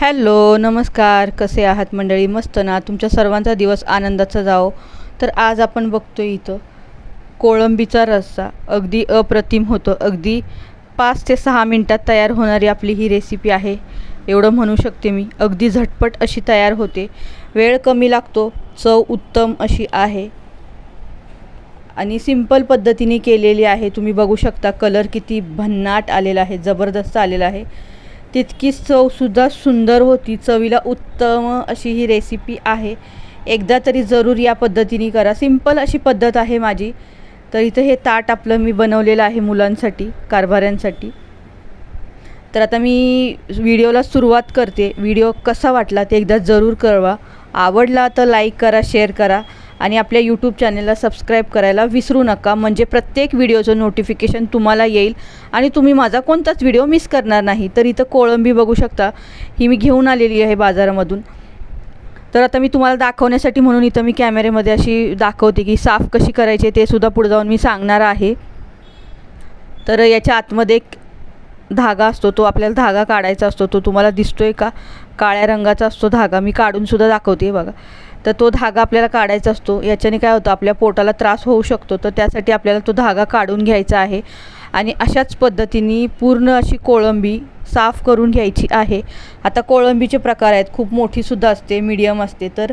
Hello नमस्कार. कसे आहात मंडळी? मस्त ना? तुमच्या सर्वांचा दिवस आनंदाचा जाओ तर आज आपण बघतो इथं कोळंबीचा रस्सा. अगदी अप्रतिम होतो. अगदी पाच ते सहा मिनटात तयार होणारी आपली ही रेसिपी आहे. एवढं म्हणू शकते मी. अगदी झटपट अशी तयार होते. वेळ कमी लागतो. चव उत्तम अशी आहे. आणि सिंपल पद्धतीने केलेली आहे. तुम्ही बघू शकता कलर किती भन्नाट आलेला आहे. जबरदस्त आलेला आहे. तितकीच चवसुद्धा सुंदर होती. चवीला उत्तम अशी ही रेसिपी आहे. एकदा तरी जरूर या पद्धतीने करा. सिंपल अशी पद्धत आहे माझी. तर इथं हे ताट आपलं मी बनवलेलं आहे मुलांसाठी कारभाऱ्यांसाठी. तर आता मी व्हिडिओला सुरुवात करते. व्हिडिओ कसा वाटला ते एकदा जरूर कळवा. आवडला तर लाईक करा शेअर करा. आणि आपल्या यूट्यूब चॅनलला सबस्क्राईब करायला विसरू नका. म्हणजे प्रत्येक व्हिडिओचं नोटिफिकेशन तुम्हाला येईल. आणि तुम्ही माझा कोणताच व्हिडिओ मिस करणार नाही. तर इथं कोळंबी बघू शकता. ही मी घेऊन आलेली आहे बाजारामधून. तर आता मी तुम्हाला दाखवण्यासाठी म्हणून इथं मी कॅमेऱ्यामध्ये अशी दाखवते की साफ कशी करायची ते सुद्धा पुढे जाऊन मी सांगणार आहे. तर याच्या आतमध्ये एक धागा असतो. तो आपल्याला धागा काढायचा असतो. तो तुम्हाला दिसतोय का? काळ्या रंगाचा असतो धागा. मी काढूनसुद्धा दाखवते बघा. तर तो धागा आपल्याला काढायचा असतो. याच्याने काय होतं आपल्या पोटाला त्रास होऊ शकतो. तर त्यासाठी आपल्याला तो धागा काढून घ्यायचा आहे. आणि अशाच पद्धतीने पूर्ण अशी कोळंबी साफ करून घ्यायची आहे. आता कोळंबीचे प्रकार आहेत. खूप मोठीसुद्धा असते मीडियम असते. तर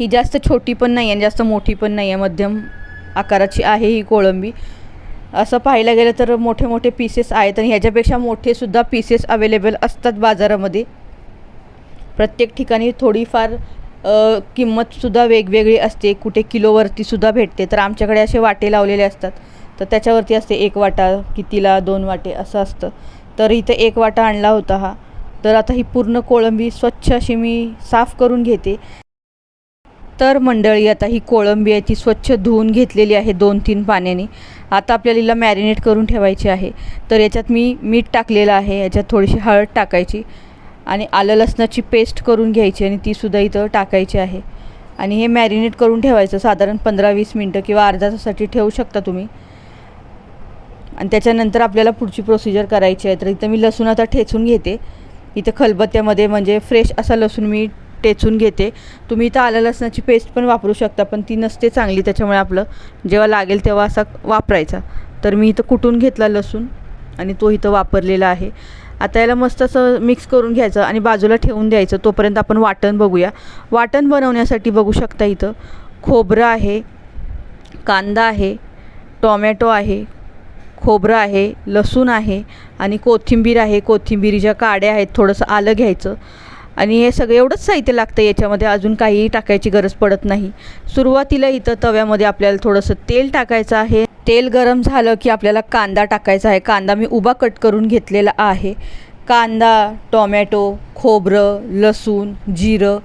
ही जास्त छोटी पण नाही आहे आणि जास्त मोठी पण नाही आहे. मध्यम आकाराची आहे ही कोळंबी. असं पाहायला गेलं तर मोठे मोठे पीसेस आहेत आणि ह्याच्यापेक्षा मोठेसुद्धा पीसेस अवेलेबल असतात बाजारामध्ये. प्रत्येक ठिकाणी थोडीफार किंमतसुद्धा वेगवेगळी असते. कुठे किलोवरतीसुद्धा भेटते. तर आमच्याकडे असे वाटे लावलेले असतात. तर त्याच्यावरती असते एक वाटा कितीला दोन वाटे असं असतं. तर इथे एक वाटा आणला होता हा. तर आता ही पूर्ण कोळंबी स्वच्छ अशी मी साफ करून घेते. तर मंडळी आता ही कोळंबी आहे ती स्वच्छ धुवून घेतलेली आहे दोन तीन पाण्याने. आता आपल्याला हिला मॅरिनेट करून ठेवायची आहे. तर याच्यात मी मीठ टाकलेलं आहे. याच्यात थोडीशी हळद टाकायची. आणि आलं लसणाची पेस्ट करून घ्यायची आणि तीसुद्धा इथं टाकायची आहे. आणि हे मॅरिनेट करून ठेवायचं. साधारण पंधरा वीस मिनटं किंवा अर्धा तासासाठी ठेवू शकता तुम्ही. आणि त्याच्यानंतर आपल्याला पुढची प्रोसिजर करायची आहे. तर इथं मी लसूण आता ठेचून घेते. इथं खलबत्त्यामध्ये म्हणजे फ्रेश असा लसूण मी टेचून घेते. तुम्ही इथं आलं लसणाची पेस्ट पण वापरू शकता पण ती नसते चांगली. त्याच्यामुळे आपलं जेव्हा लागेल तेव्हा असा वापरायचा. तर मी इथं कुटून घेतला लसूण आणि तो इथं वापरलेला आहे. आता याला मस्त असं मिक्स करून घ्यायचं आणि बाजूला ठेवून द्यायचं. तोपर्यंत आपण वाटण बघूया. वाटण बनवण्यासाठी बघू शकता इथं खोबरं आहे कांदा आहे टोमॅटो आहे खोबरं आहे लसूण आहे आणि कोथिंबीर आहे. कोथिंबीरीच्या काड्या आहेत थोडंसं आलं घ्यायचं. आणि हे सगळं एवढंच साहित्य लागतं याच्यामध्ये अजून काहीही टाकायची गरज पडत नाही. सुरुवातीला इथं तव्यामध्ये आपल्याला थोडंसं तेल टाकायचं आहे. तेल गरम झालं की आपल्याला कांदा टाकायचा आहे. कांदा मी उभा कट करून घेतलेला आहे. कांदा टोमॅटो खोबरं लसूण जिरं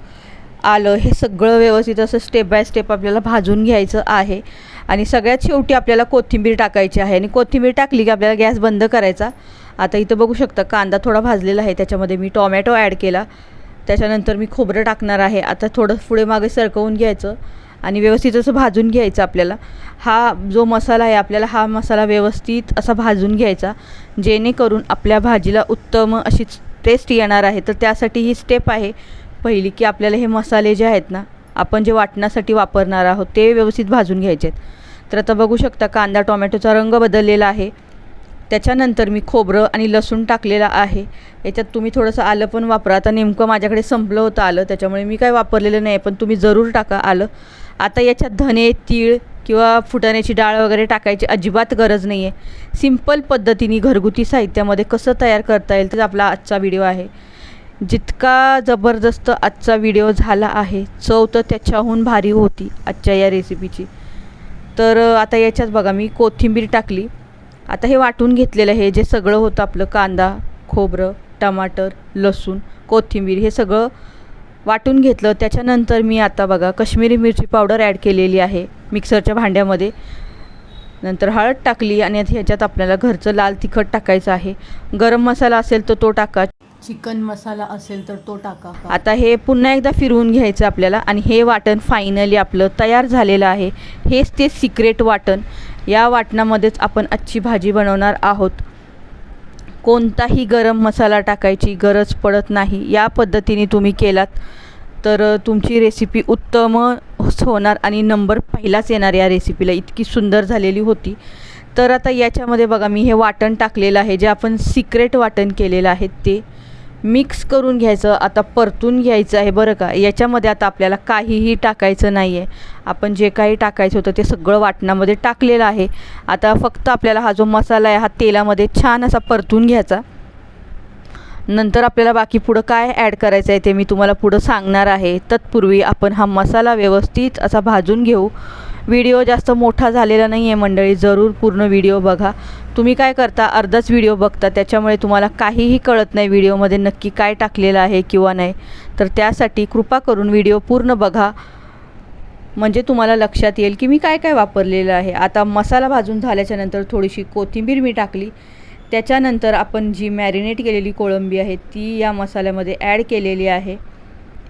आलं हे सगळं व्यवस्थित असं स्टेप बाय स्टेप आपल्याला भाजून घ्यायचं आहे. आणि सगळ्यात शेवटी आपल्याला कोथिंबीर टाकायची आहे. आणि कोथिंबीर टाकली की आपल्याला गॅस बंद करायचा. आता इथं बघू शकता कांदा थोडा भाजलेला आहे. त्याच्यामध्ये मी टोमॅटो ॲड केला. त्याच्यानंतर मी खोबरं टाकणार आहे. आता थोडं पुढे मागे सरकवून घ्यायचं आणि व्यवस्थित असं भाजून घ्यायचं आपल्याला. हा जो मसाला आहे आपल्याला हा मसाला व्यवस्थित असा भाजून घ्यायचा. जेणेकरून आपल्या भाजीला उत्तम अशी टेस्ट येणार आहे. तर त्यासाठी ही स्टेप आहे पहिली की आपल्याला हे मसाले जे आहेत ना आपण जे वाटण्यासाठी वापरणार आहोत ते व्यवस्थित भाजून घ्यायचे आहेत तर आता बघू शकता कांदा टोमॅटोचा रंग बदललेला आहे. त्याच्यानंतर मी खोबरं आणि लसूण टाकलेलं आहे. याच्यात तुम्ही थोडंसं आलं पण वापरा. आता नेमकं माझ्याकडे संपलं होतं आलं त्याच्यामुळे मी काय वापरलेलं नाही पण तुम्ही जरूर टाका आलं. आता याच्यात धने तीळ किंवा फुटाण्याची डाळ वगैरे टाकायची अजिबात गरज नाही आहे सिंपल पद्धतीने घरगुती साहित्यामध्ये कसं तयार करता येईल तेच आपला आजचा व्हिडिओ आहे. जितका जबरदस्त आजचा व्हिडिओ झाला आहे चव तर त्याच्याहून भारी होती आजच्या या रेसिपीची. तर आता याच्यात बघा मी कोथिंबीर टाकली. आता हे वाटून घेतलेलं आहे जे सगळं होतं आपलं कांदा खोबरं टमाटर लसूण कोथिंबीर हे सगळं वाटून घेतलं. त्याच्यानंतर मी आता बघा कश्मीरी मिरची पावडर ॲड केलेली आहे मिक्सरच्या भांड्यामध्ये. नंतर हळद टाकली आणि आता ह्याच्यात आपल्याला घरचं लाल तिखट टाकायचं आहे. गरम मसाला असेल तर तो टाका. चिकन मसाला असेल तर तो टाका आता हे पुन्हा एकदा फिरवून घ्यायचं आपल्याला आणि हे वाटण फायनली आपलं तयार झालेलं आहे. हेच ते सिक्रेट वाटण. या वाटणामध्येच आपण आजची भाजी बनवणार आहोत. कोणताही गरम मसाला टाकायची गरज पडत नाही. या पद्धतीने तुम्ही केलात तर तुमची रेसिपी उत्तम होणार आणि नंबर पहिलाच येणार या रेसिपीला इतकी सुंदर झालेली होती. तर आता याच्यामध्ये बघा मी हे वाटण टाकलेलं आहे. जे आपण सिक्रेट वाटण केलेलं आहे ते. मिक्स करून घ्यायचं आता परतून घ्यायचं आहे बरं का? याच्यामध्ये आता आपल्याला काहीही टाकायचं नाही आहे आपण जे काही टाकायचं होतं ते सगळं वाटणामध्ये टाकलेलं आहे. आता फक्त आपल्याला हा जो मसाला आहे हा तेलामध्ये छान असा परतून घ्यायचा. नंतर आपल्याला बाकी पुढं काय ॲड करायचं आहे ते मी तुम्हाला पुढं सांगणार आहे. तत्पूर्वी आपण हा मसाला व्यवस्थित असा भाजून घेऊ. व्हिडिओ जास्त मोठा झालेला नाही आहे मंडळी जरूर पूर्ण व्हिडिओ बघा. तुम्ही काय करता? अर्धाच व्हिडिओ बघता. त्याच्यामुळे तुम्हाला काहीही कळत नाही व्हिडिओमध्ये नक्की काय टाकलेलं आहे किंवा नाही. तर त्यासाठी कृपा करून व्हिडिओ पूर्ण बघा. म्हणजे तुम्हाला लक्षात येईल की मी काय काय वापरलेलं आहे. आता मसाला भाजून झाल्याच्यानंतर थोडीशी कोथिंबीर मी टाकली. त्याच्यानंतर आपण जी मॅरिनेट केलेली कोळंबी आहे ती या मसाल्यामध्ये ॲड केलेली आहे.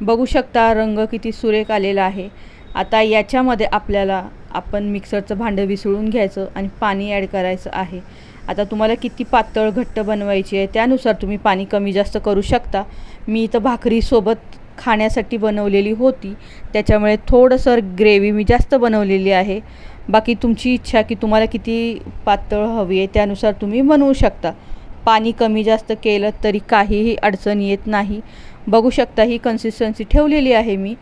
बघू शकता रंग किती सुरेख आलेला आहे. आता याच्यामध्ये आपल्याला आपण मिक्सरचं भांडं विसळून घ्यायचं आणि पाणी ॲड करायचं आहे. आता तुम्हाला किती पातळ घट्ट बनवायची आहे त्यानुसार तुम्ही पाणी कमी जास्त करू शकता. मी इथं भाकरीसोबत खाण्यासाठी बनवलेली होती. त्याच्यामुळे थोडंसं ग्रेव्ही मी जास्त बनवलेली आहे. बाकी तुमची इच्छा की तुम्हाला किती पातळ हवी आहे त्यानुसार तुम्ही बनवू शकता. पाणी कमी जास्त केलं तरी काहीही अडचण येत नाही. बघू शकता ही कन्सिस्टन्सी ठेवलेली आहे मी.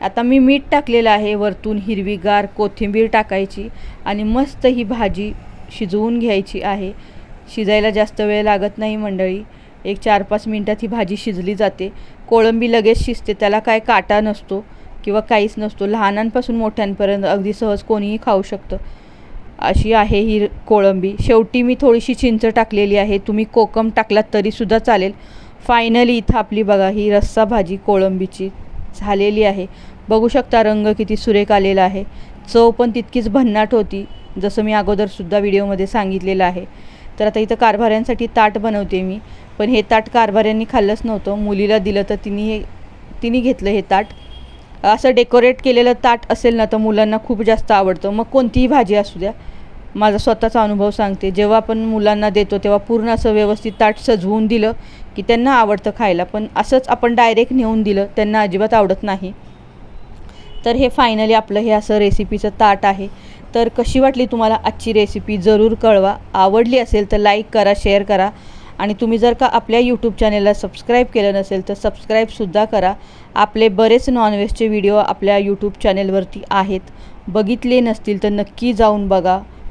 आता मी मीठ टाकलेलं आहे वरतून हिरवीगार कोथिंबीर टाकायची आणि मस्त ही भाजी शिजवून घ्यायची आहे. शिजायला जास्त वेळ लागत नाही मंडळी. एक चार पाच मिनटात ही भाजी शिजली जाते. कोळंबी लगेच शिजते त्याला काय काटा नसतो किंवा काहीच नसतो. लहानांपासून मोठ्यांपर्यंत अगदी सहज कोणीही खाऊ शकतं. अशी आहे ही कोळंबी. शेवटी मी थोडीशी चिंच टाकलेली आहे. तुम्ही कोकम टाकलात तरीसुद्धा चालेल. फायनली इथं आपली बघा ही रस्सा भाजी कोळंबीची. झालेली आहे. बघू शकता रंग किती सुरेख आलेला आहे. चव पण तितकीच भन्नाट होती जसं मी अगोदरसुद्धा व्हिडिओमध्ये सांगितलेलं आहे. तर आता इथं कारभाऱ्यांसाठी ताट बनवते मी पण हे ताट कारभाऱ्यांनी खाल्लंच नव्हतं. मुलीला दिलं तर तिने हे तिने घेतलं हे ताट. असं डेकोरेट केलेलं ताट असेल ना तर मुलांना खूप जास्त आवडतं. मग कोणतीही भाजी असू द्या माझा स्वतःचा अनुभव सांगते. जेव्हा आपण मुलांना देतो तेव्हा पूर्ण असं व्यवस्थित ताट सजवून दिलं की त्यांना आवडतं खायला. पण असंच आपण डायरेक्ट नेऊन दिलं त्यांना अजिबात आवडत नाही. तर हे फायनली आपलं हे असं रेसिपीचं ताट आहे. तर कशी वाटली तुम्हाला आजची रेसिपी जरूर कळवा. आवडली असेल तर लाईक करा शेअर करा. आणि तुम्ही जर का आपल्या यूट्यूब चॅनेलला सबस्क्राईब केलं नसेल तर सबस्क्राईबसुद्धा करा. आपले बरेच नॉनव्हेजचे व्हिडिओ आपल्या यूट्यूब चॅनेलवरती आहेत. बघितले नसतील तर नक्की जाऊन बघा.